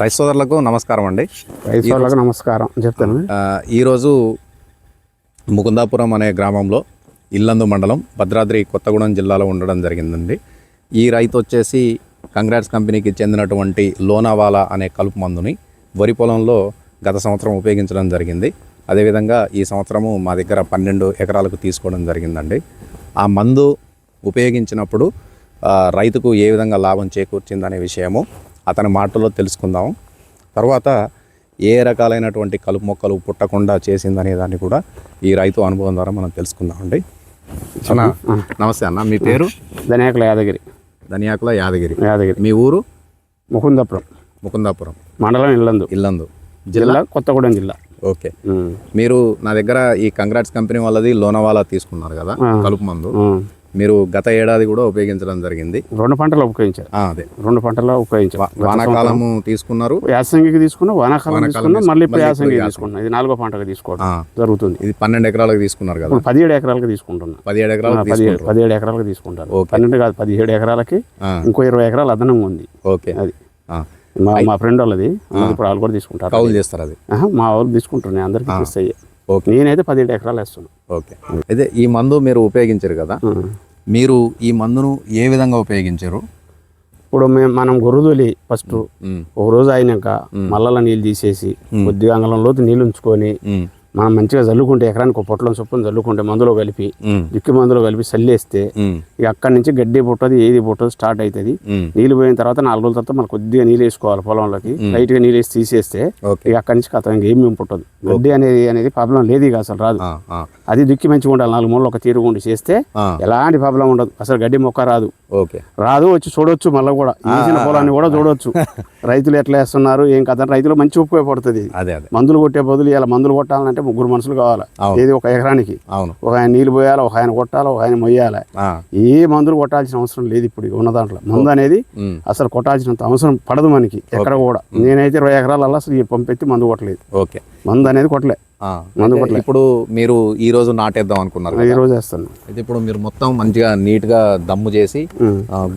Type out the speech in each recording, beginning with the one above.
రైతు సోదరులకు నమస్కారం అండి. రైతు వాళ్ళకు నమస్కారం. చెప్తాను. ఈరోజు ముకుందాపురం అనే గ్రామంలో ఇల్లందు మండలం భద్రాద్రి కొత్తగూడెం జిల్లాలో ఉండడం జరిగిందండి. ఈ రైతు వచ్చేసి కంగ్రాట్స్ కంపెనీకి చెందినటువంటి లోనావాలా అనే కలుపు మందుని వరి పొలంలో గత సంవత్సరం ఉపయోగించడం జరిగింది. అదేవిధంగా ఈ సంవత్సరము మా దగ్గర పన్నెండు ఎకరాలకు తీసుకోవడం జరిగిందండి. ఆ మందు ఉపయోగించినప్పుడు రైతుకు ఏ విధంగా లాభం చేకూర్చిందనే విషయము అతని మాటల్లో తెలుసుకుందాము తర్వాత ఏ రకాలైనటువంటి కలుపు మొక్కలు పుట్టకుండా చేసిందనే దాన్ని కూడా ఈ రైతు అనుభవం ద్వారా మనం తెలుసుకుందామండి. అన్న నమస్తే అన్న మీ పేరు? ధనియాకుల యాదగిరి. ధనియాకుల యాదగిరి. యాదగిరి. మీ ఊరు? ముకుందపురం. ముకుందాపురం. మండలం ఇల్లందు. ఇల్లందు. జిల్లా కొత్తగూడెం జిల్లా. ఓకే. మీరు నా దగ్గర ఈ కంగ్రాట్స్ కంపెనీ వాళ్ళది లోనవాలా తీసుకున్నారు కదా కలుపు మందు. మీరు గత ఏడాది కూడా ఉపయోగించడం జరిగింది. రెండు పంటలు ఉపయోగించారు. అదే. రెండు పంటలు ఉపయోగించారు. వానాకాలము తీసుకున్నారు. యాసంగికి తీసుకున్నా వానాకాలం తీసుకున్నా మళ్ళీ ఇప్పుడు యాసంగికి తీసుకున్నా ఇది నాలుగో పంటకు తీసుకోవడం జరుగుతుంది. ఇది పన్నెండు ఎకరాలకు తీసుకున్నారు కదా. పదిహేడు ఎకరాలకు తీసుకుంటున్నా. పదిహేడు ఎకరాలకు పదిహేడు తీసుకుంటారు ఎకరాలకు తీసుకుంటాను ఓకే. పన్నెండు కాదు పదిహేడు ఎకరాలకి ఇంకో ఇరవై ఎకరాలు అదనంగా ఉంది. ఓకే. అది. మా మా ఫ్రెండ్ వాళ్ళది ఇప్పుడు వాళ్ళు కూడా తీసుకుంటారు. కౌలు చేస్తారు అది. మా వాళ్ళు తీసుకుంటున్నాయి అందరికి ఇస్తాయి ఓకే. నేనైతే పదిహేడు ఎకరాలు వేస్తున్నాను ఓకే. అయితే ఈ మందు మీరు ఉపయోగించారు కదా. మీరు ఈ మందును ఏ విధంగా ఉపయోగించారు? ఇప్పుడు మేము మనం గొర్రుదొలి ఫస్ట్ ఒక రోజు అయినాక మల్లల నీళ్ళు తీసేసి కొద్దిగా అంగళం లోతు నీళ్ళు ఉంచుకొని మనం మంచిగా చల్లుకుంటే ఎకరానికి ఒక పొట్లం చొప్పున చల్లుకుంటే మందులో కలిపి దిక్కు మందులో కలిపి చల్లేస్తే ఇక అక్కడి నుంచి గడ్డి పుట్టదు ఏది పుట్టదు స్టార్ట్ అవుతుంది నీళ్ళు పోయిన తర్వాత నాలుగు రోజుల తర్వాత మనం కొద్దిగా నీళ్ళు వేసుకోవాలి పొలంలోకి. లైట్గా నీళ్ళు వేసి తీసేస్తే ఇక అక్కడి నుంచి కథ ఇంకేమీ పుట్టదు. గడ్డి అనేది అనేది ప్రాబ్లం లేదు ఇక అసలు రాదు. అది దుక్కి మంచిగా ఉండాలి నాలుగు మూలలో ఒక తీరు ఉండి చేస్తే ఎలాంటి ప్రాబ్లం ఉండదు. అసలు గడ్డి మొక్క రాదు. ఓకే. రాదు వచ్చి చూడొచ్చు మళ్ళీ కూడా. వేసిన పొలాన్ని కూడా చూడొచ్చు. రైతులు ఎట్లా వేస్తున్నారు ఏం కథ రైతులు మంచి ఉపయోగపడుతుంది. మందులు కొట్టే బదులు ఇలా మందులు కొట్టాలంటే ముగ్గురు మనుషులు కావాలి. ఏది ఒక ఎకరానికి? అవును. ఒక ఆయన నీళ్ళు పోయాలి? ఒక ఆయన కొట్టాలి? ఒక ఆయన మొయ్యాలి? ఏ మందులు కొట్టాల్సిన అవసరం లేదు ఇప్పుడు ఉన్న దాంట్లో. మందు అనేది అసలు కొట్టాల్సినంత అవసరం పడదు మనకి ఎక్కడ కూడా. నేనైతే ఇరవై ఎకరాలలో అసలు ఈ పంపెత్తి మందు కొట్టలేదు. ఓకే. మందు అనేది కొట్టలే. కొట్టలే. ఇప్పుడు మీరు ఈ రోజు నాటేద్దాం అనుకున్నారు ఈ రోజు వేస్తాను. అయితే ఇప్పుడు మీరు మొత్తం మంచిగా నీట్గా దమ్ము చేసి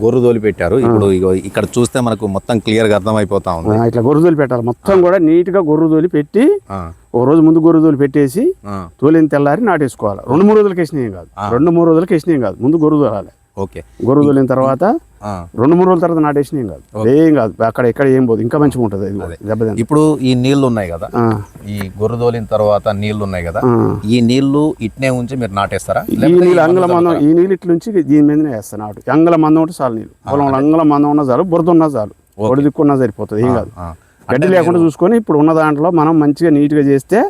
గొర్రు తోలి పెట్టారు. ఇప్పుడు ఇక్కడ చూస్తే మనకు మొత్తం క్లియర్గా అర్థమైపోతా ఉంది. ఇట్లా గొర్రు తోలి పెట్టాలి. మొత్తం కూడా నీట్గా గొర్రు తోలి పెట్టి ఆ, ఒక రోజు ముందు గొర్రు తోలి పెట్టేసి తోలిన తెల్లారి నాటేసుకోవాలి. రెండు మూడు రోజులకి వేసినాం కాదు. రెండు మూడు రోజులకి వేసినాం కాదు. ముందు గొర్రు తోలాలి. ఓకే. గొర్రు తోలిన తర్వాత రెండు మూడు రోజుల తర్వాత నాటేసినాం కాదు. ఏం కాదు. అక్కడ ఎక్కడ ఏం పోదు. ఇంకా మంచిగా ఉంటుంది. ఇప్పుడు ఈ నీళ్ళు ఉన్నాయి కదా. ఈ గొర్రు తోలిన తర్వాత నీళ్ళు ఉన్నాయి కదా. ఈ నీళ్ళు ఇట్నే ఉంచి మీరు నాటేస్తారా? ఈ నీళ్ళు అంగళ మందం ఈ నీళ్ళు ఇట్ల నుంచి దీని మీదనే వేస్తాను నాటు. అంగళ మందం ఉంటే చాలు నీళ్ళు. పొలంలో అంగళ మందం ఉన్నా చాలు బురద ఉన్నా చాలు. ఒడి దిక్కున్నా సరిపోతుంది. ఏం కాదు. గడ్డి లేకుండా చూసుకొని ఇప్పుడు ఉన్న దాంట్లో మనం మంచిగా నీట్గా చేస్తే.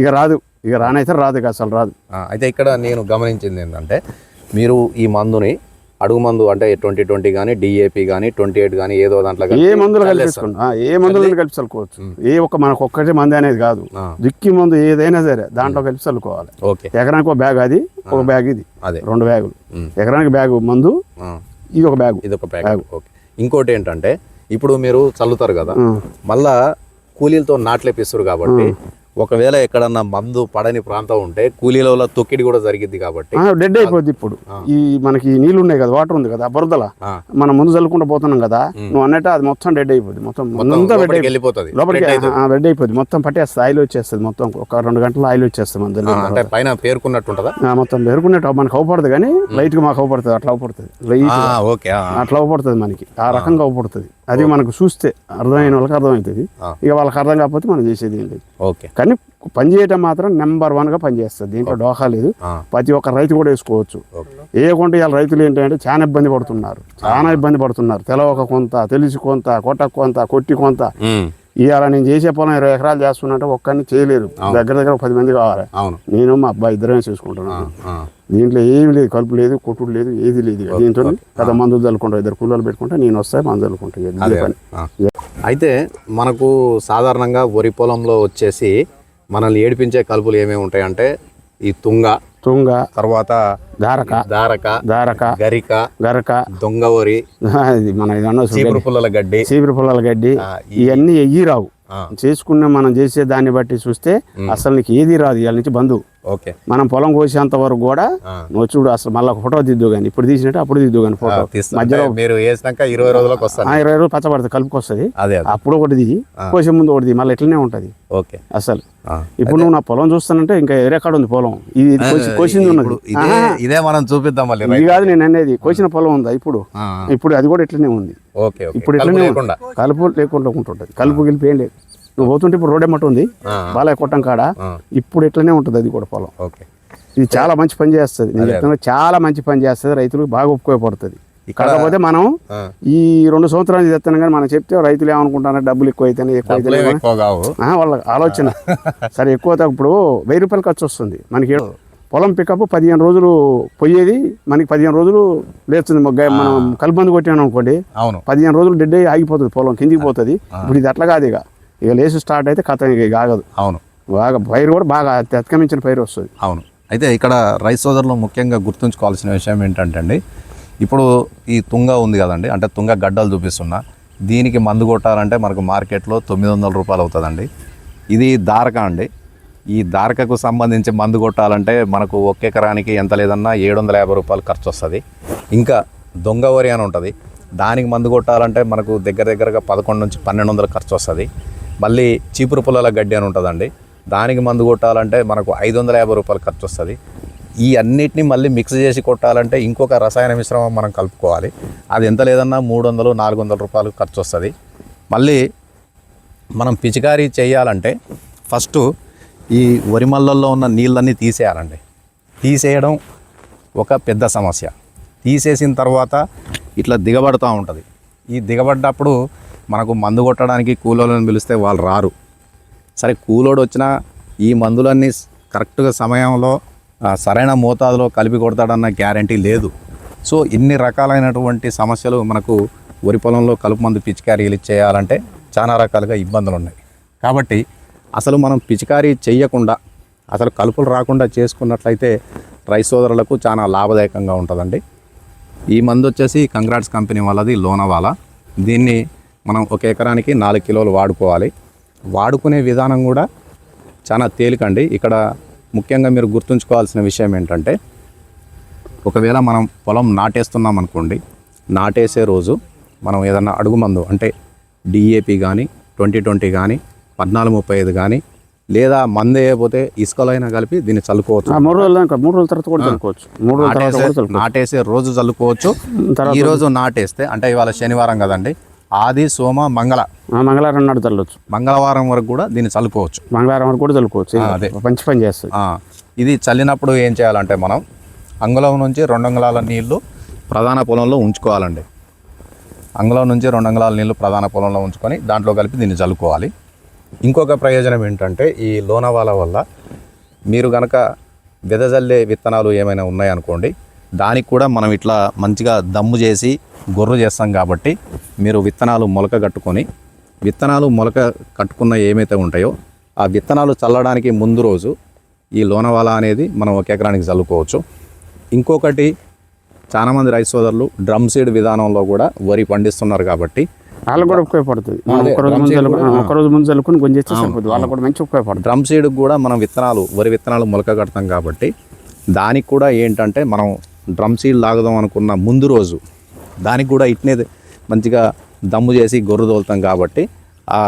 ఇక రాదు. ఇక రానైతే రాదు ఇక అసలు రాదు. అయితే ఇక్కడ నేను గమనించింది ఏంటంటే మీరు ఈ మందుని అడుగు మందు అంటే ట్వంటీ ట్వంటీ కానీ డిఏపి కానీ ట్వంటీ ఎయిట్ కానీ ఏదో దాంట్లో ఏ మందులు ఆ, ఏ మందులు కలిపి చల్లుకోవచ్చు? ఏ ఒక్క మనకు ఒక్కటే మంది అనేది కాదు. దిక్కి మందు ఏదైనా సరే దాంట్లో కలిపి చల్లుకోవాలి. ఓకే. ఎకరానికి ఒక బ్యాగ్ అది ఒక బ్యాగ్ ఇది అదే. రెండు బ్యాగులు. ఎకరానికి బ్యాగు మందు ఇది ఒక బ్యాగు. ఇది ఒక ఓకే. ఇంకోటి ఏంటంటే ఇప్పుడు మీరు చల్లుతారు కదా. మళ్ళా కూలీలతో నాట్లేపిస్తారు కాబట్టి ఒకవేళ ఎక్కడన్నా మందు పడని ప్రాంతం ఉంటే కూలీల వల్ల తొక్కిడి కూడా జరిగిద్ది కాబట్టి డెడ్ అయిపోద్ది ఇప్పుడు. ఈ మనకి నీళ్ళు ఉన్నాయి కదా వాటర్ ఉంది కదా బురదల. మనం ముందు చల్లుకుంటూ పోతున్నాం కదా నువ్వు అన్నట్టు అది మొత్తం డెడ్ అయిపోద్ది. మొత్తం వెళ్ళిపోతుంది. లోపలికి బెడ్ అయిపోద్ది. మొత్తం పట్టేస్తుంది ఆయిల్ వచ్చేస్తుంది మొత్తం. ఒక రెండు గంటల ఆయిల్ వచ్చేస్తుంది మన పైన పేర్కొన్నట్టు ఉంటుందా? మొత్తం పెరుగుకున్నట్టు మనకు అవపడుతుంది కానీ లైట్గా మాకు అవపడుతుంది అట్లా అవపడుతుంది. లైట్ ఓకే అట్లా అవపడుతుంది మనకి. ఆ రకంగా అవపడుతుంది. అది మనకు చూస్తే అర్థమైన వాళ్ళకి అర్థమవుతుంది. ఇక వాళ్ళకి అర్థం కాకపోతే మనం చేసేది ఏం లేదు. ఓకే. కానీ పని చేయటం మాత్రం నెంబర్ వన్గా పనిచేస్తుంది. దీంట్లో డోకా లేదు. ప్రతి ఒక్క రైతు కూడా వేసుకోవచ్చు. వేయకుంటే ఇవాళ రైతులు ఏంటంటే చాలా ఇబ్బంది పడుతున్నారు. చాలా ఇబ్బంది పడుతున్నారు. తెలవక కొంత తెలిసి కొంత కొట్టక కొంత కొట్టి కొంత. ఇవాళ నేను చేసే పొలం ఇరవై ఎకరాలు చేస్తున్నట్టు ఒక్కరిని చేయలేరు. దగ్గర దగ్గర పది మంది కావాలి. నేను మా అబ్బాయి ఇద్దరమే చేసుకుంటున్నాను. దీంట్లో ఏమి లేదు. కలుపు లేదు కొట్టుడు లేదు ఏది లేదు. దీంతో కథ మందులు చల్లుకుంటా ఇద్దరు కూలీలు పెట్టుకుంటా నేను వస్తాయి మందు చల్లుకుంటా. ఇక ఇదే పని. ఆ. అయితే మనకు సాధారణంగా వరి పొలంలో వచ్చేసి మనల్ని ఏడిపించే కలుపులు ఏమేమి ఉంటాయంటే ఈ తుంగ తుంగ తర్వాత దారక దారక దారక గరిక గరక దొంగ వరి ఇది మన చీపురు పుల్లల గడ్డి. చీపురు పుల్లల గడ్డి. ఇవన్నీ ఎయ్యి రావు. చేసుకున్న మనం చేసే దాన్ని బట్టి చూస్తే అసలు నీకు ఏది రాదు. ఇవాళ నుంచి బంధు ఓకే. మనం పొలం కోసేంత వరకు కూడా. నువ్వు చూడు అసలు మళ్ళీ ఫోటో దిద్దు కానీ ఇప్పుడు తీసినట్టు అప్పుడు దిద్దు కానీ ఫోటో. మధ్యలో మీరు వేసినాక ఇరవై రోజులకు వస్తాను. ఇరవై రోజులు పచ్చబడుతుంది కలుపుకొస్తుంది. అప్పుడు ఒకటి దిగి కోసే ముందు ఒకటి మళ్ళీ ఇట్లనే ఉంటుంది. ఓకే. అసలు. ఇప్పుడు నువ్వు నా పొలం చూస్తానంటే ఇంకా ఎక్కడ ఉంది పొలం. ఇది ఇది కోసి- కోసింది ఉన్నది. ఇదే మనం చూపిద్దాం మళ్ళీ ఇది కాదు నేను అనేది. కోసిన పొలం ఉందా ఇప్పుడు? ఇప్పుడు అది కూడా ఇట్లనే ఉంది. ఇప్పుడు కలుపు ఇట్లనే. కలుపు లేకుండా ఉంటుంటుంది. కలుపు గెలిపి ఏం లేదు. నువ్వు పోతుంటే ఇప్పుడు రోడ్ ఎమ్మట ఉంది. బాలయ్య కొట్టం కాడ. ఇప్పుడు ఇట్లనే ఉంటుంది అది కూడా పొలం. ఇది చాలా మంచి పని చేస్తుంది. నేను చెప్తున్నా చాలా మంచి పని చేస్తుంది. రైతులకు బాగా ఉపయోగపడుతుంది. ఇక్కడ- కాకపోతే మనం. ఈ రెండు సంవత్సరాలు తెస్తాను కానీ మనం చెప్తే రైతులు ఏమనుకుంటారు డబ్బులు ఎక్కువ అయితే ఎక్కువ కావు. వాళ్ళ ఆలోచన. సరే ఎక్కువ అయితే ఇప్పుడు వెయ్యి రూపాయలు ఖర్చు వస్తుంది. మనకి పొలం పికప్ పదిహేను రోజులు పోయేది మనకి పదిహేను రోజులు లేస్తుంది. మొగ్గ- మనం కలుబందు కొట్టాను అనుకోండి పదిహేను రోజులు డెడ్ అయ్యి ఆగిపోతుంది పొలం కిందికి పోతుంది. ఇప్పుడు ఇది అట్లా కాదు ఇక. ఇక లేచి స్టార్ట్ అయితే కథ ఇక ఆగదు. అవును. బాగా పైరు కూడా బాగా అతి- అతిగమించిన పైరు వస్తుంది. అవును. అయితే ఇక్కడ రైస్ సోదరులు ముఖ్యంగా గుర్తుంచుకోవాల్సిన విషయం ఏంటంటే అండి ఇప్పుడు ఈ తుంగ ఉంది కదండి అంటే తుంగ గడ్డలు చూపిస్తున్నా దీనికి మందు కొట్టాలంటే మనకు మార్కెట్లో తొమ్మిది వందల రూపాయలు అవుతుందండి. ఇది దారక అండి. ఈ దారకకు సంబంధించి మందు కొట్టాలంటే మనకు ఒక్క ఎకరానికి ఎంత లేదన్నా ఏడు వందల యాభై రూపాయలు ఖర్చు వస్తుంది ఇంకా దొంగ వరి అని ఉంటుంది. దానికి మందు కొట్టాలంటే మనకు దగ్గర దగ్గరగా పదకొండు నుంచి పన్నెండు వందలు ఖర్చు వస్తుంది మళ్ళీ చీపురు పుల్లల గడ్డి అని ఉంటుందండి. దానికి మందు కొట్టాలంటే మనకు ఐదు వందల యాభై రూపాయలు ఖర్చు వస్తుంది ఈ అన్నిటిని మళ్ళీ మిక్స్ చేసి కొట్టాలంటే ఇంకొక రసాయన మిశ్రమం మనం కలుపుకోవాలి. అది ఎంత లేదన్నా మూడు వందలు నాలుగు వందల రూపాయలు ఖర్చు వస్తుంది మళ్ళీ మనం పిచికారీ చేయాలంటే ఫస్ట్ ఈ వరిమల్లల్లో ఉన్న నీళ్ళన్నీ తీసేయాలండి. తీసేయడం ఒక పెద్ద సమస్య. తీసేసిన తర్వాత ఇట్లా దిగబడుతూ ఉంటుంది. ఈ దిగబడ్డప్పుడు మనకు మందు కొట్టడానికి కూలోళ్ళని పిలిస్తే వాళ్ళు రారు. సరే కూలోడు వచ్చినా ఈ మందులన్నీ కరెక్ట్గా సమయంలో సరైన మోతాదులో కలిపి కొడతాడన్న గ్యారంటీ లేదు. సో ఇన్ని రకాలైనటువంటి సమస్యలు మనకు వరి పొలంలో కలుపు మందు పిచికారీలు చేయాలంటే చాలా రకాలుగా ఇబ్బందులు ఉన్నాయి కాబట్టి అసలు మనం పిచికారీ చేయకుండా అసలు కలుపులు రాకుండా చేసుకున్నట్లయితే రైస్ సోదరులకు చాలా లాభదాయకంగా ఉంటుందండి. ఈ మందు వచ్చేసి కంగ్రాట్స్ కంపెనీ వాళ్ళది లోనవాలా. దీన్ని మనం ఒక ఎకరానికి నాలుగు కిలోలు వాడుకోవాలి. వాడుకునే విధానం కూడా చాలా తేలికండి. ఇక్కడ ముఖ్యంగా మీరు గుర్తుంచుకోవాల్సిన విషయం ఏంటంటే ఒకవేళ మనం పొలం నాటేస్తున్నాం అనుకోండి నాటేసే రోజు మనం ఏదన్నా అడుగు మందు అంటే డిఏపి కానీ ట్వంటీ ట్వంటీ కానీ పద్నాలుగు ముప్పై ఐదు కానీ లేదా మందు వేయకపోతే ఇసుకలో అయినా కలిపి దీన్ని చల్లుకోవచ్చు. మూడు రోజులు మూడు రోజుల తర్వాత కూడా చల్లుకోవచ్చు. మూడు నాటేసే కూడా చల్లుకోవచ్చు. నాటేసే రోజు చల్లుకోవచ్చు. ఈ రోజు నాటేస్తే అంటే ఇవాళ శనివారం కదండి ఆది సోమ మంగళ. ఆ, మంగళవారం నాడు చల్లవచ్చు మంగళవారం వరకు కూడా దీన్ని చల్లుకోవచ్చు. మంగళవారం వరకు కూడా చల్లుకోవచ్చు. అదే. మంచి పని చేస్తుంది. ఇది చల్లినప్పుడు ఏం చేయాలంటే మనం అంగుళం నుంచి రెండు అంగుళాల నీళ్ళు ప్రధాన పొలంలో ఉంచుకోవాలండి. అంగుళం నుంచి రెండు అంగుళాల నీళ్ళు ప్రధాన పొలంలో ఉంచుకొని దాంట్లో కలిపి దీన్ని చల్లుకోవాలి. ఇంకొక ప్రయోజనం ఏంటంటే ఈ లోనవాల వల్ల మీరు గనక వెదజల్లే విత్తనాలు ఏమైనా ఉన్నాయనుకోండి దానికి కూడా మనం ఇట్లా మంచిగా దమ్ము చేసి గొర్రు చేస్తాం కాబట్టి మీరు విత్తనాలు మొలక కట్టుకొని విత్తనాలు మొలక కట్టుకున్న ఏమైతే ఉంటాయో ఆ విత్తనాలు చల్లడానికి ముందు రోజు ఈ లోనవాల అనేది మనం ఒక ఎకరానికి చల్లుకోవచ్చు. ఇంకొకటి చాలామంది రైతు సోదరులు డ్రమ్ సీడ్ విధానంలో కూడా వరి పండిస్తున్నారు కాబట్టి వాళ్ళకు కూడా ఉపయోగపడుతుంది. ఒక రోజు డ్రమ్ ముందు సీడ్ చల్లుకొని సరిపోతుంది. వాళ్ళకు కూడా మంచి ఉపయోగపడుతుంది. డ్రమ్ సీడ్కి కూడా మనం విత్తనాలు వరి విత్తనాలు మొలక కడతాం కాబట్టి దానికి కూడా ఏంటంటే మనం డ్రమ్ సీడ్ లాగదాం అనుకున్న ముందు రోజు దానికి కూడా ఇట్నే మంచిగా దమ్ము చేసి గొర్రె తోలుతాం కాబట్టి ఆ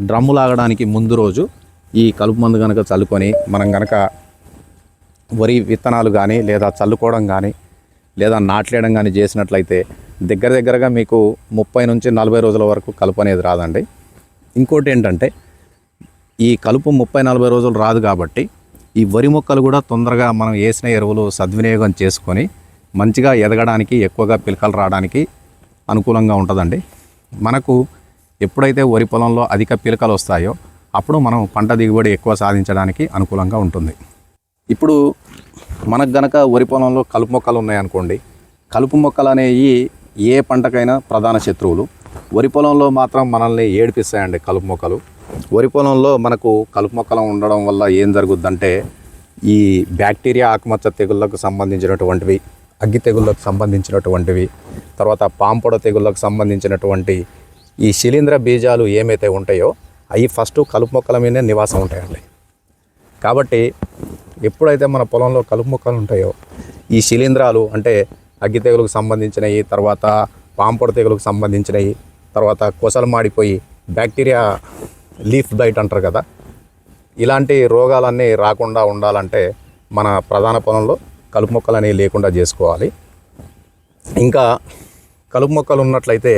డ్రమ్ము లాగడానికి ముందు రోజు ఈ కలుపు మందు కనుక చల్లుకొని మనం కనుక వరి విత్తనాలు కానీ లేదా చల్లుకోవడం కానీ లేదా నాట్లేయడం కానీ చేసినట్లయితే దగ్గర దగ్గరగా మీకు ముప్పై నుంచి నలభై రోజుల వరకు కలుపు అనేది రాదండి. ఇంకోటి ఏంటంటే ఈ కలుపు ముప్పై నలభై రోజులు రాదు కాబట్టి ఈ వరి మొక్కలు కూడా తొందరగా మనం వేసిన ఎరువులు సద్వినియోగం చేసుకొని మంచిగా ఎదగడానికి ఎక్కువగా పిలకలు రావడానికి అనుకూలంగా ఉంటుందండి. మనకు ఎప్పుడైతే వరి పొలంలో అధిక పిలకలు వస్తాయో అప్పుడు మనం పంట దిగుబడి ఎక్కువ సాధించడానికి అనుకూలంగా ఉంటుంది. ఇప్పుడు మనకు గనక వరి పొలంలో కలుపు మొక్కలు ఉన్నాయనుకోండి కలుపు మొక్కలు అనేవి ఏ పంటకైనా ప్రధాన శత్రువులు. వరి పొలంలో మాత్రం మనల్ని ఏడిపిస్తాయండి కలుపు మొక్కలు. వరి పొలంలో మనకు కలుపు మొక్కలు ఉండడం వల్ల ఏం జరుగుద్దంటే ఈ బ్యాక్టీరియా ఆకుమచ్చ తెగుళ్ళకు సంబంధించినటువంటివి అగ్గి తెగుళ్ళకు సంబంధించినటువంటివి తర్వాత పాంపొడ తెగుళ్ళకు సంబంధించినటువంటి ఈ శిలీంద్ర బీజాలు ఏమైతే ఉంటాయో అవి ఫస్ట్ కలుపు మొక్కల మీదనే నివాసం ఉంటాయండి. కాబట్టి ఎప్పుడైతే మన పొలంలో కలుపు మొక్కలు ఉంటాయో ఈ శిలీంధ్రాలు అంటే అగ్గి తెగులకు సంబంధించినవి తర్వాత పాంపొడ తెగులకు సంబంధించినవి తర్వాత కొసలు మాడిపోయి బ్యాక్టీరియా లీఫ్ బైట్ అంటారు కదా. ఇలాంటి రోగాలన్నీ రాకుండా ఉండాలంటే మన ప్రధాన పొలంలో కలుపు మొక్కలు అనేవి లేకుండా చేసుకోవాలి. ఇంకా కలుపు మొక్కలు ఉన్నట్లయితే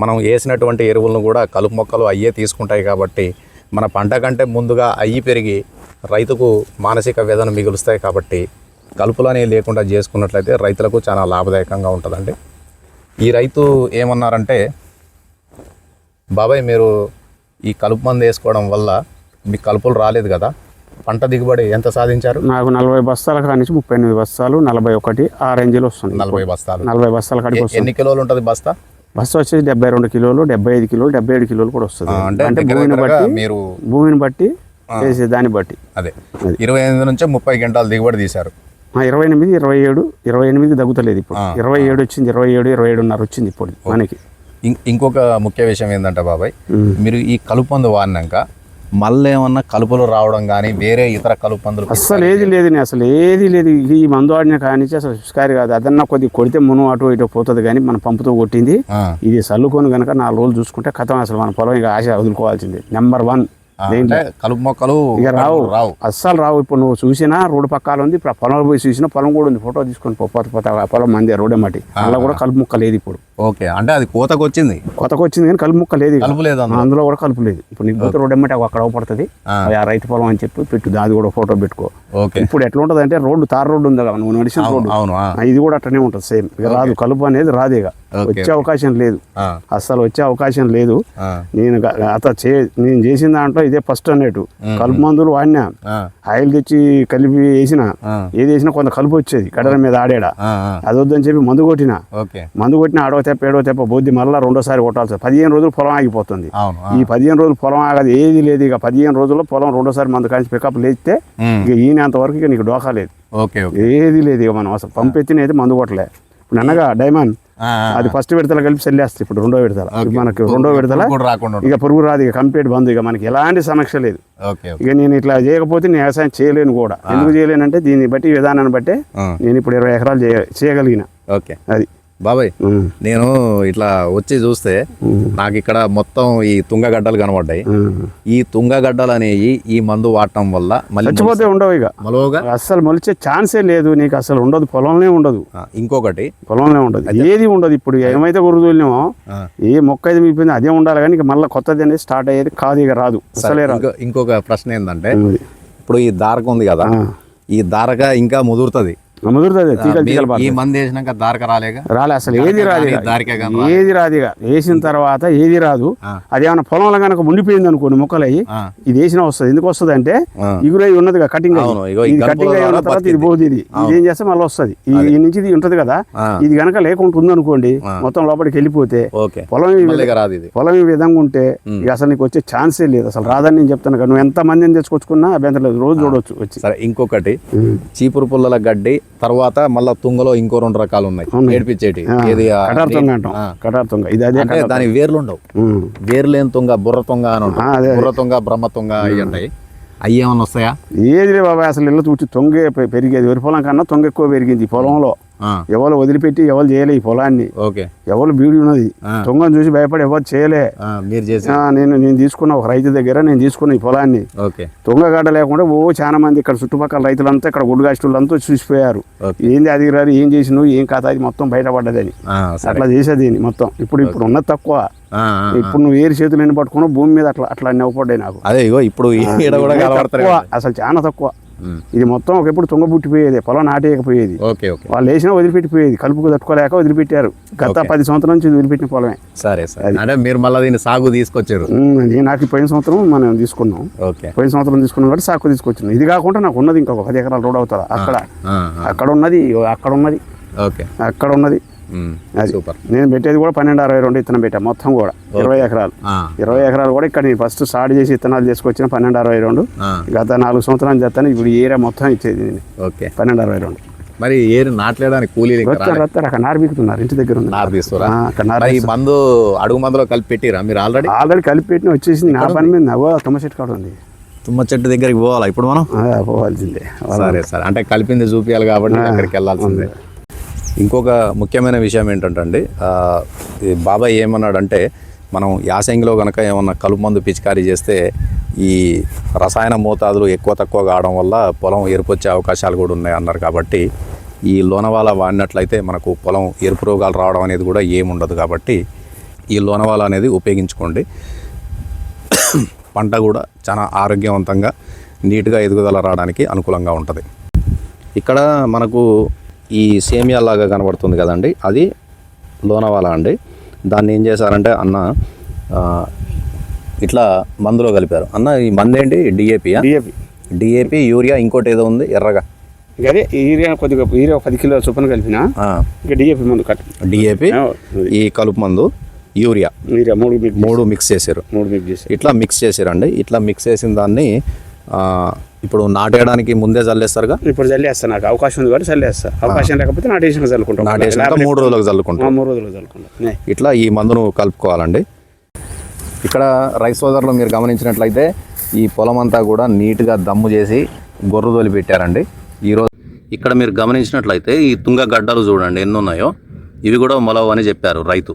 మనం వేసినటువంటి ఎరువులను కూడా కలుపు మొక్కలు అయ్యే తీసుకుంటాయి కాబట్టి మన పంట కంటే ముందుగా అయ్యి పెరిగి రైతుకు మానసిక వేదన మిగులుస్తాయి కాబట్టి కలుపులు అనేవి లేకుండా చేసుకున్నట్లయితే రైతులకు చాలా లాభదాయకంగా ఉంటుందండి. ఈ రైతు ఏమన్నారంటే బాబాయ్ మీరు ఈ కలుపు మందు వేసుకోవడం వల్ల మీకు కలుపులు రాలేదు కదా? పంట దిగుబడి ఎంత సాధించారు? నాకు నలభై బస్తాల కానించి ముప్పై ఎనిమిది బస్తాలు నలభై ఒకటి ఆ రేంజ్లో వస్తుంది. నలభై బస్తాలు. నలభై బస్తాల కాడికి వస్తుంది. ఎన్ని కిలోలు ఉంటుంది బస్తా? బస్తా వచ్చేసి డెబ్బై రెండు కిలోలు డెబ్బై ఐదు కిలోలు డెబ్బై ఏడు కిలోలు కూడా వస్తుంది. అంటే భూమిని బట్టి మీరు భూమిని బట్టి వేసే దాన్ని బట్టి. అదే. ఇరవై ఎనిమిది నుంచి ముప్పై గంటలు దిగుబడి తీశారు. ఇరవై ఎనిమిది ఇరవై ఏడు ఇరవై ఎనిమిది తగ్గుతలేదు ఇప్పుడు. ఇరవై ఏడు వచ్చింది ఇరవై ఏడు ఇరవై ఏడున్నర వచ్చింది ఇప్పుడు మనకి. ఇంకొక ముఖ్య విషయం ఏంటంటే బాబాయ్. మీరు ఈ కలుపు మందు వాడినాక మళ్ళీ ఏమన్నా కలుపులు రావడం కానీ వేరే ఇతర కలుపు మందులు అస్సలు ఏది లేదు అసలు ఏది లేదు. ఈ మందు ఆడిన కానించి అసలు షికారి కాదు. అదన్నా కొద్ది కొడితే మును అటు ఇటు పోతుంది కానీ మన పంపుతో కొట్టింది. ఇది చల్లుకొని కనుక నాలుగు రోజులు చూసుకుంటే కథం అసలు మన పొలం ఇక ఆశ వదులుకోవాల్సిందే. నెంబర్ వన్ కలుపు మొక్కలు ఇక రావు. రావు. అస్సలు రావు. ఇప్పుడు నువ్వు చూసినా రోడ్డు పక్కన ఉంది. ఇప్పుడు ఆ పొలం పోయి చూసినా పొలం కూడా ఉంది. ఫోటో తీసుకొని పోత పొలం మంది రోడ్డే మట్టి. అలా కూడా కలుపు ముక్క లేదు ఇప్పుడు. ఓకే అంటే అది కోతకు వచ్చింది కొత్తగా వచ్చింది కానీ కలుపు ముక్క లేదు. కలుపు లేదు అందులో. కూడా కలుపు లేదు. ఇప్పుడు నీకు పోతే రోడ్డు ఎమ్మటి అక్కడ పడుతుంది ఆ. రైతు పొలం అని చెప్పి పెట్టు దాది కూడా ఫోటో పెట్టుకో. ఓకే. ఇప్పుడు ఎట్లా ఉంటుంది అంటే రోడ్డు తార్ రోడ్డు ఉంది కదా నువ్వు నడిచిన రోడ్డు. ఇది కూడా అట్లనే ఉంటుంది సేమ్ ఇక రాదు కలుపు అనేది రాదు ఇక. ఓకే, వచ్చే అవకాశం లేదు. అస్సలు వచ్చే అవకాశం లేదు. నేను అత చే నేను చేసిన దాంట్లో ఇదే ఫస్ట్ అన్నట్టు. కలుపు మందులు వాడినా ఆయిల్ తెచ్చి కలిపి వేసిన ఏది వేసినా కొంత కలుపు వచ్చేది కడల మీద ఆడేడా. ఆ, ఆ, అది వద్దని చెప్పి మందు కొట్టిన. మందు కొట్టిన ఆడో తెప్ప ఏడో తెప్ప బొద్ది మళ్ళీ రెండోసారి కొట్టాల్సి. పదిహేను రోజులు పొలం ఆగిపోతుంది. ఈ పదిహేను రోజులు పొలం ఆగదు ఏది లేదు ఇక. పదిహేను రోజుల్లో పొలం రెండోసారి మందు కాల్చి పికప్ లేస్తే ఇక ఈయనంత వరకు ఇక నీకు డోకా లేదు. ఏది లేదు ఇక మనం అసలు పంపెత్తినైతే మందు కొట్టలే. ఇప్పుడు అన్నగా డైమండ్ అది ఫస్ట్ విడతల కలిపి చెల్లేస్తుంది ఇప్పుడు రెండో విడతల. మనకి రెండో విడతల. ఇక పురుగు రాదు ఇక కంప్లీట్ బంద్ ఇక. మనకి ఎలాంటి సమస్య లేదు. ఇక నేను ఇట్లా చేయకపోతే నేను వ్యవసాయం చేయలేను కూడా. ఎందుకు చేయలేనంటే దీన్ని బట్టి విధానాన్ని బట్టే నేను ఇప్పుడు ఇరవై ఎకరాలు చేయ చేయగలిగిన. ఓకే. అది. బాబాయ్ నేను ఇట్లా వచ్చి చూస్తే నాకు ఇక్కడ మొత్తం ఈ తుంగగడ్డలు కనబడ్డాయి. ఈ తుంగగడ్డలు అనేవి ఈ మందు వాడటం వల్ల మళ్ళీ ఉండవు ఇక. మలోగా అస్సలు మొలిచే ఛాన్సే లేదు నీకు అసలు ఉండదు పొలంలో ఉండదు. ఇంకొకటి పొలంలో ఉండదు. ఏది ఉండదు ఇప్పుడు ఏమైతే గురుదూలినామో ఏ మొక్క అయితే మిగిలిపోయింది అదే ఉండాలి కానీ ఇక మళ్ళీ కొత్తది అనేది స్టార్ట్ అయ్యేది కాదు ఇక రాదు అసలే రాదు. ఇంకొక ప్రశ్న ఏంటంటే. ఇప్పుడు ఈ దారక ఉంది కదా. ఈ దారక ఇంకా ముదురుతుంది. ముదురుతుంది తీగలు తీగలు మీరు ఈ. మంది వేసినాక దారక రాలేగా? రాలే అసలు ఏది రాదు ఏది రాదు ఇక వేసిన తర్వాత ఏది రాదు. ఆ. అదేమన్నా పొలంలో కనుక ముండిపోయింది అనుకోండి మొక్కలు అయ్యి ఇది వేసినా వస్తుంది. ఎందుకు వస్తుంది అంటే. ఇగురై ఉన్నది కటింగ్ ఇది కటింగ్ అయి ఉన్న తర్వాత ఇది. పోదు ఇది. ఇది ఏం చేస్తే మళ్ళీ వస్తుంది. ఈ నుంచి ఇది ఉంటది కదా. ఇది కనుక లేకుండా ఉందనుకోండి. మొత్తం లోపలికి వెళ్ళిపోతే పొలం పొలం ఈ విధంగా ఉంటే ఇక అసలు నీకు వచ్చే ఛాన్సే లేదు. అసలు రాదని నేను చెప్తాను కదా. నువ్వు ఎంత మందిని తెచ్చుకొచ్చుకున్నా అభ్యంతరం లేదు రోజు చూడొచ్చు వచ్చి. సరే ఇంకొకటి. చీపురు పుల్లల గడ్డి తర్వాత మళ్ళా తుంగలో ఇంకో రెండు రకాలు ఉన్నాయి. ఏడిపించేటి. ఏది అంటాం. ఇది అదే దాని వేర్లు ఉండవు. ఉమ్. వేర్లేని తుంగ బుర్ర తుంగ అని ఉంటాయి. బుర్ర తుంగ బ్రహ్మ తుంగ అవి ఉంటాయి. అవి ఏమన్నా వస్తాయా? ఏది లే బాబాయ్ అసలు ఇల్లు చూచి తొంగే పెరిగేది. వరి పొలం కన్నా తొంగ ఎక్కువ పెరిగింది పొలంలో. ఎవరు వదిలిపెట్టి ఎవరు చేయలే ఈ పొలాన్ని. ఎవరు బీడి ఉన్నది. ఆ. తొంగను చూసి భయపడి ఎవరు చేయలే. మీరు చేసి నేను నేను తీసుకున్న ఒక రైతు దగ్గర నేను తీసుకున్న ఈ పొలాన్ని. ఓకే. తొంగగడ్డ లేకుండా ఓ చాలా మంది ఇక్కడ చుట్టుపక్కల రైతులంతా ఇక్కడ గుడ్డుగాస్తులంతా చూసిపోయారు. ఏంది అది రారు ఏం చేసినావు ఏం కథ అది మొత్తం బయటపడ్డదని. అట్లా చేసేది మొత్తం. ఇప్పుడు ఇప్పుడు ఉన్నది తక్కువ. ఇప్పుడు నువ్వు ఏరు చేతులు ఎన్ని పట్టుకున్నావు భూమి మీద అట్లా అట్లా నవ్వుపడ్డాయి నాకు. అదే ఇగో ఇప్పుడు అసలు చాలా తక్కువ. ఇది మొత్తం ఒకప్పుడు తుంగ పుట్టిపోయేది పొలం నాటేయకపోయేది. వాళ్ళు వేసినా వదిలిపెట్టిపోయేది కలుపుకు తట్టుకోలేక వదిలిపెట్టారు. గత పది సంవత్సరాల నుంచి వదిలిపెట్టిన పొలమే. సరే సరే. మీరు మళ్ళీ దీన్ని సాగు తీసుకొచ్చారు. నాకు పోయిన సంవత్సరం మనం తీసుకున్నాం. ఓకే. పోయిన సంవత్సరం తీసుకున్నాం కాబట్టి సాకు తీసుకొచ్చింది ఇది కాకుండా నాకు ఉన్నది ఇంకొక పది ఎకరాల రోడ్ అవుతుంది అక్కడ. అక్కడ ఉన్నది అక్కడ ఉన్నది. ఓకే. అక్కడ ఉన్నది. అది. సూపర్. నేను పెట్టేది కూడా పన్నెండు అరవై రెండు ఇత్తనం పెట్టా మొత్తం కూడా. ఇరవై ఎకరాలు. ఇరవై ఎకరాలు కూడా ఇక్కడ నేను ఫస్ట్ స్టార్ట్ చేసి ఇత్తనాలు చేసుకొచ్చిన పన్నెండు అరవై రెండు. గత నాలుగు సంవత్సరాలు చేస్తాను ఇప్పుడు ఏరియా మొత్తం ఇచ్చేది నేను. ఓకే. పన్నెండు అరవై రెండు. మరి ఏరి నాట్లేయడానికి కూలీలు వస్తారు అక్కడ నారు బీకుతున్నారు ఇంటి దగ్గర ఉంది నారు తీస్తురా? ఆ, అక్కడ ఈ మందు అడుగు మందులో కలిపి పెట్టిరా? మీరు ఆల్రెడీ? ఆల్రెడీ కలిపి పెట్టిన వచ్చేసింది నా పని మీద నవ్వు తుమ్మ చెట్టు కాడ ఉంది. తుమ్మ చెట్టు దగ్గరికి పోవాలా ఇప్పుడు మనం? పోవాల్సిందే. సరే సరే. అంటే కలిపింది చూపించాలి కాబట్టి అక్కడికి వెళ్ళాల్సిందే. ఇంకొక ముఖ్యమైన విషయం ఏంటంటే అండి ఈ బాబాయ్ ఏమన్నాడంటే మనం యాసంగిలో కనుక ఏమన్నా కలుపు మందు పిచికారీ చేస్తే ఈ రసాయన మోతాదులు ఎక్కువ తక్కువ కావడం వల్ల పొలం ఏర్పొచ్చే అవకాశాలు కూడా ఉన్నాయి అన్నారు కాబట్టి ఈ లోనవాల వాడినట్లయితే మనకు పొలం ఎరుపు రోగాలు రావడం అనేది కూడా ఏముండదు కాబట్టి ఈ లోనవాల అనేది ఉపయోగించుకోండి. పంట కూడా చాలా ఆరోగ్యవంతంగా నీట్గా ఎదుగుదల రావడానికి అనుకూలంగా ఉంటుంది. ఇక్కడ మనకు ఈ సేమియా లాగా కనబడుతుంది కదండి. అది లోనవాల అండి. దాన్ని ఏం చేశారంటే అన్న ఇట్లా మందులో కలిపారు. అన్న ఈ మందు ఏంటి? డిఏపియా డిఏపి డిఏపి యూరియా ఇంకోటి ఏదో ఉంది? ఎర్రగా. అదే యూరియా కొద్దిగా యూరియా పది కిలోల చొప్పున కలిపిన ఇక డిఏపి ముందు కట్. డిఏపి ఈ కలుపు మందు యూరియా. యూరియా మూడు మూడు మిక్స్ చేశారు. మూడు మిక్స్ చేసి ఇట్లా మిక్స్ చేసారండి ఇట్లా మిక్స్ చేసిన దాన్ని ఇప్పుడు నాటేయడానికి ముందే చల్లేస్తారుగా? ఇప్పుడు చల్లేస్తా నాకు అవకాశం ఉంది కాబట్టి చల్లేస్తా. అవకాశం లేకపోతే నాటేషన్ చల్లుకుంటాం. నాటేసినాక మూడు రోజులకు చల్లుకుంటాం. మూడు రోజులు చల్లుకుంటాం. ఇట్లా ఈ మందును కలుపుకోవాలండి. ఇక్కడ రైస్ సోదరులు మీరు గమనించినట్లయితే ఈ పొలం అంతా కూడా నీట్గా దమ్ము చేసి గొర్రు తోలి పెట్టారండి. ఈరోజు ఇక్కడ మీరు గమనించినట్లయితే ఈ తుంగ గడ్డలు చూడండి ఎన్ని ఉన్నాయో ఇవి కూడా మొలవు అని చెప్పారు రైతు.